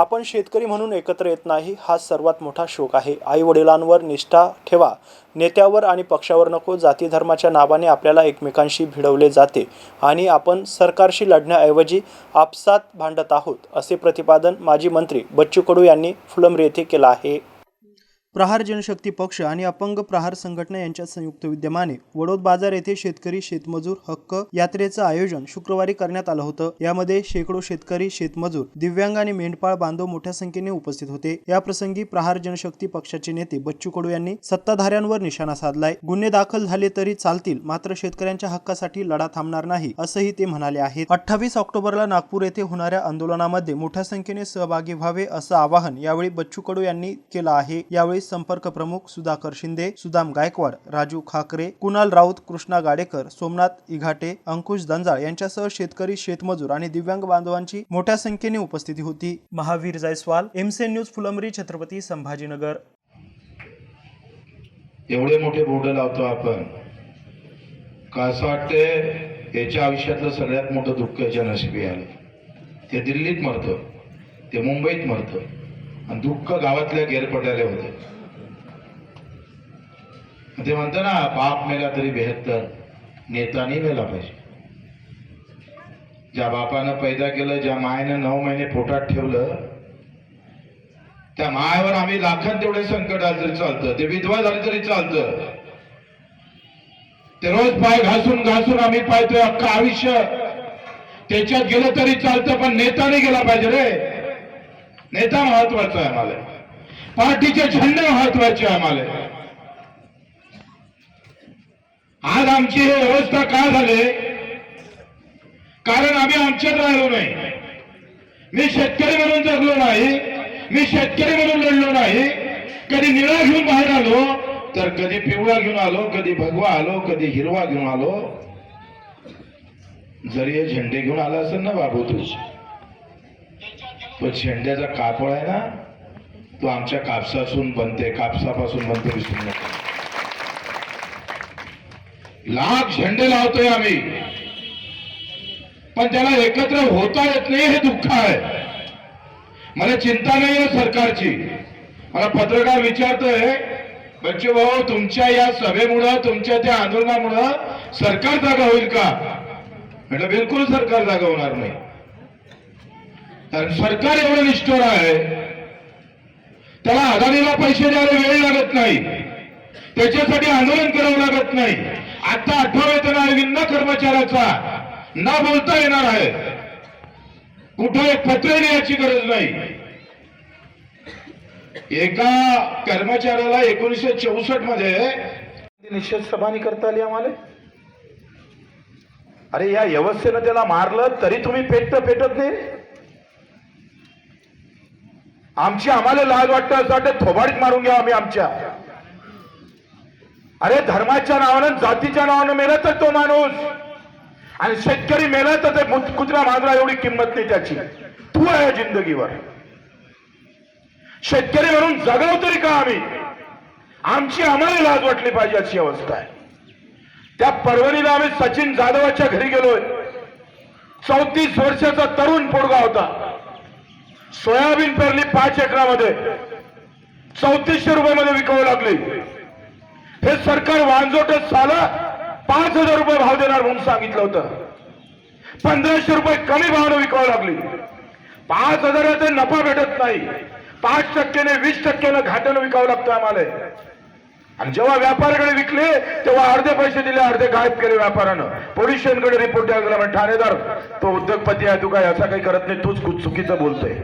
आपण शेतकरी म्हणून एकत्र येत नाही हा सर्वात मोठा शोक आहे. आई वडिलांवर निष्ठा ठेवा. नेत्यावर आणि पक्षावर नको. जाती धर्माच्या नावाने आपल्याला एकमेकांशी भिडवले जाते आणि आपण सरकारशी लढण्याऐवजी आपसात भांडत आहोत असे प्रतिपादन माजी मंत्री बच्चू कडू यांनी फुलंब्री येथे केलं आहे. प्रहार जनशक्ती पक्ष आणि अपंग प्रहार संघटना यांच्या संयुक्त विद्यमाने वडोद बाजार येथे शेतकरी शेतमजूर हक्क यात्रेचं आयोजन शुक्रवारी करण्यात आलं होतं. यामध्ये शेकडो शेतकरी शेतमजूर दिव्यांग आणि मेंढपाळ बांधव मोठ्या संख्येने उपस्थित होते. या प्रसंगी प्रहार जनशक्ती पक्षाचे नेते बच्चू कडू यांनी सत्ताधाऱ्यांवर निशाणा साधलाय. गुन्हे दाखल झाले तरी चालतील मात्र शेतकऱ्यांच्या हक्कासाठी लढा थांबणार नाही असंही ते म्हणाले आहेत. अठ्ठावीस ऑक्टोबरला नागपूर येथे होणाऱ्या आंदोलनामध्ये मोठ्या संख्येने सहभागी व्हावे असं आवाहन यावेळी बच्चू कडू यांनी केलं आहे. यावेळी संपर्क प्रमुख सुधाकर शिंदे सुदाम गायकवाड राजू खाकरे कुणाल राऊत कृष्णा गाडेकर सोमनाथ इघाटे अंकुश दंजाळ यांच्यासह शेतकरी शेतमजूर आणि दिव्यांग बांधवांची मोठ्या संख्येने उपस्थिती होती. महावीर जायस्वाल एमसेन न्यूज फुलंब्री छत्रपती संभाजीनगर. एवढे मोठे बोर्ड लावतो आपण. का असं वाटतंय? याच्या आयुष्यातलं सगळ्यात मोठं दुःख याच्या नशिबी आलं ते दिल्लीत मरतं ते मुंबईत मरतं. आणि दुःख गावातल्या गेरपट्याले होते. ते म्हणतो ना बाप मेला तरी बेहत्तर नेतानी मेला पाहिजे. ज्या बापानं पैदा केलं ज्या मायनं नऊ महिने पोटात ठेवलं त्या मायावर आम्ही लाखां तेवढे संकट आलं तरी चालतं ते विधवा झाले तरी चालतं. ते रोज पाय घासून घासून आम्ही पाहतोय अख्खं आयुष्य. त्याच्यात गेलं तरी चालतं पण नेता नाही गेला पाहिजे रे. नेता महत्त्वाचा आहे आम्हाला. पार्टीचे झेंडे महत्त्वाचे आहे आम्हाला. आज आमची ही अवस्था का झाली? कारण आम्ही आमच्यात राहिलो नाही. मी शेतकरी म्हणून जगलो नाही. मी शेतकरी म्हणून लढलो नाही. कधी निळा घेऊन बाहेर आलो तर कधी पिवळा घेऊन आलो कधी भगवा आलो कधी हिरवा घेऊन आलो. जरी हे झेंडे घेऊन आला असेल ना बाबू तू. तो झेंड्याचा कापड आहे ना तो आमच्या कापसासून बनते कापसापासून बनते विसरू नका लाख झेंडे लावतोय आम्ही. पण त्याला एकत्र होता येत नाही हे दुःख आहे. मला चिंता नाही आहे सरकारची. मला पत्रकार विचारतोय बच्चू भाऊ तुमच्या या सभेमुळं तुमच्या त्या आंदोलनामुळं सरकार जागा होईल का? म्हटलं बिलकुल सरकार जागा होणार नाही. कारण सरकार एवढं निष्ठोर आहे. त्याला अदानीला पैसे द्यायला वेळ लागत नाही. त्याच्यासाठी आंदोलन करावं लागत नाही. आता आठवा वेतन आयोग न कर्मचाऱ्याचा ना बोलता येणार आहे. कुठं एक पत्र लिहायची गरज नाही. एका कर्मचाऱ्याला एकोणीसशे चौसष्टमध्ये निषेध सभानी करता आली आम्हाला? अरे या व्यवस्थेनं त्याला मारलं तरी तुम्ही पेटत पेटत नाही? आमची आम्हाला लाज वाटतं असं वाटतं थोबाडीत मारून घ्या आम्ही आमच्या. अरे धर्माच्या नावानं जातीच्या नावानं मेला तर तो माणूस. आणि शेतकरी मेला तर ते मुत- कुत्रा मांजरा एवढी किंमत नाही त्याची. तू आहे जिंदगीवर. शेतकरी म्हणून जगलो तरी का आम्ही? आमची आम्हाला लाज वाटली पाहिजे अशी अवस्था आहे. त्या परभणीला आम्ही सचिन जाधवाच्या घरी गेलोय. चौतीस वर्षाचा तरुण पोरगा होता. सोयाबीन पेरली पाच एकरामध्ये. चौतीसशे रुपयामध्ये विकावं लागली. हे सरकार वांजोटच झालं पाच हजार रुपये भाव देणार म्हणून सांगितलं होतं. पंधराशे रुपये कमी भावानं विकावं लागली. पाच हजाराचा नफा भेटत नाही. पाच टक्क्याने वीस टक्क्यानं घाट्यानं विकावं लागतं आम्हाला. आणि जेव्हा व्यापाऱ्याकडे विकले तेव्हा अर्धे पैसे दिले अर्धे गायब केले व्यापाऱ्यानं पोलीस रिपोर्ट द्यायला गेला ठाणेदार तो उद्योगपती आहे तू काय असा काही करत नाही तूच चुकीचं बोलतोय.